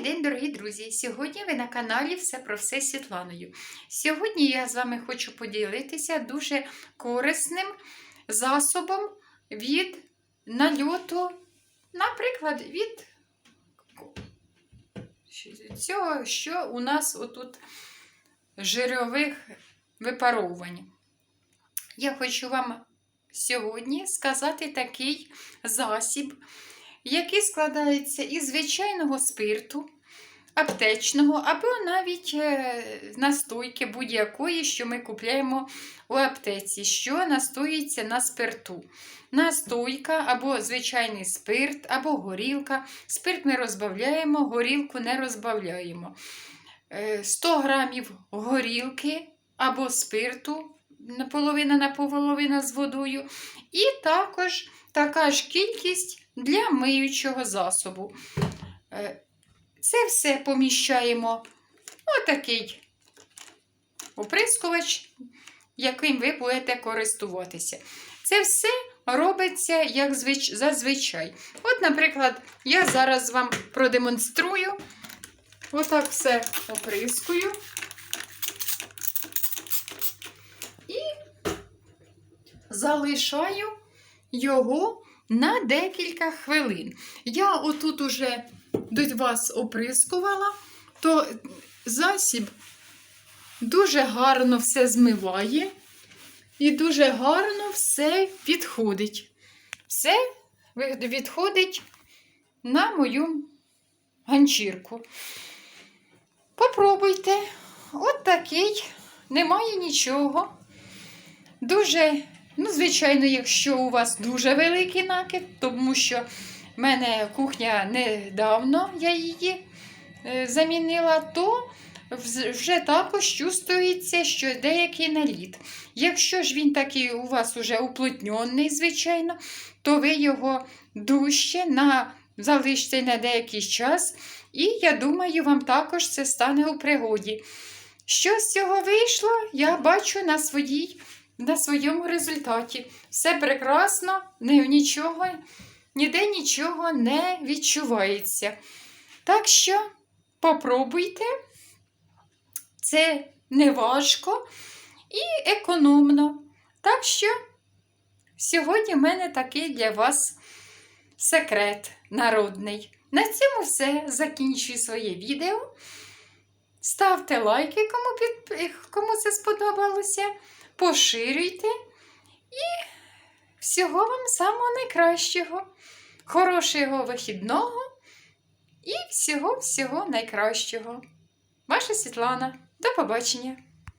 Добрий день, дорогі друзі! Сьогодні ви на каналі Все про все з Світланою. Сьогодні я з вами хочу поділитися дуже корисним засобом від нальоту, наприклад, від цього, що у нас отут жирових випаровувань. Я хочу вам сьогодні сказати такий засіб, який складається із звичайного спирту, аптечного, або навіть е, настойки будь-якої, що ми купляємо у аптеці, що настоїться на спирту. Настойка або звичайний спирт, або горілка. Спирт ми розбавляємо, горілку не розбавляємо. Е, 100 грамів горілки або спирту, половина на половина з водою. І також така ж кількість для миючого засобу. Е, Це все поміщаємо отакий оприскувач, яким ви будете користуватися. Це все робиться як звич... зазвичай. От, наприклад, я зараз вам продемонструю. Отак все оприскую. І залишаю його на декілька хвилин. Я отут уже до вас оприскувала, то засіб дуже гарно все змиває і дуже гарно все відходить. Все відходить на мою ганчірку. Попробуйте. От такий, немає нічого. Дуже Ну, звичайно, якщо у вас дуже великий накид, тому що в мене кухня недавно я її е, замінила, то вже також чувствується, що деякий наліт. Якщо ж він такий у вас уже уплотнений, звичайно, то ви його дужче на, залиште на деякий час, і я думаю, вам також це стане у пригоді. Що з цього вийшло, я бачу на своїй на своєму результаті. Все прекрасно, нічого, ніде нічого не відчувається. Так що попробуйте, це не важко і економно. Так що сьогодні в мене такий для вас секрет народний. На цьому все. Закінчую своє відео. Ставте лайки, кому, під... кому це сподобалося поширюйте і всього вам самого найкращого, хорошого вихідного і всього-всього найкращого. Ваша Світлана. До побачення!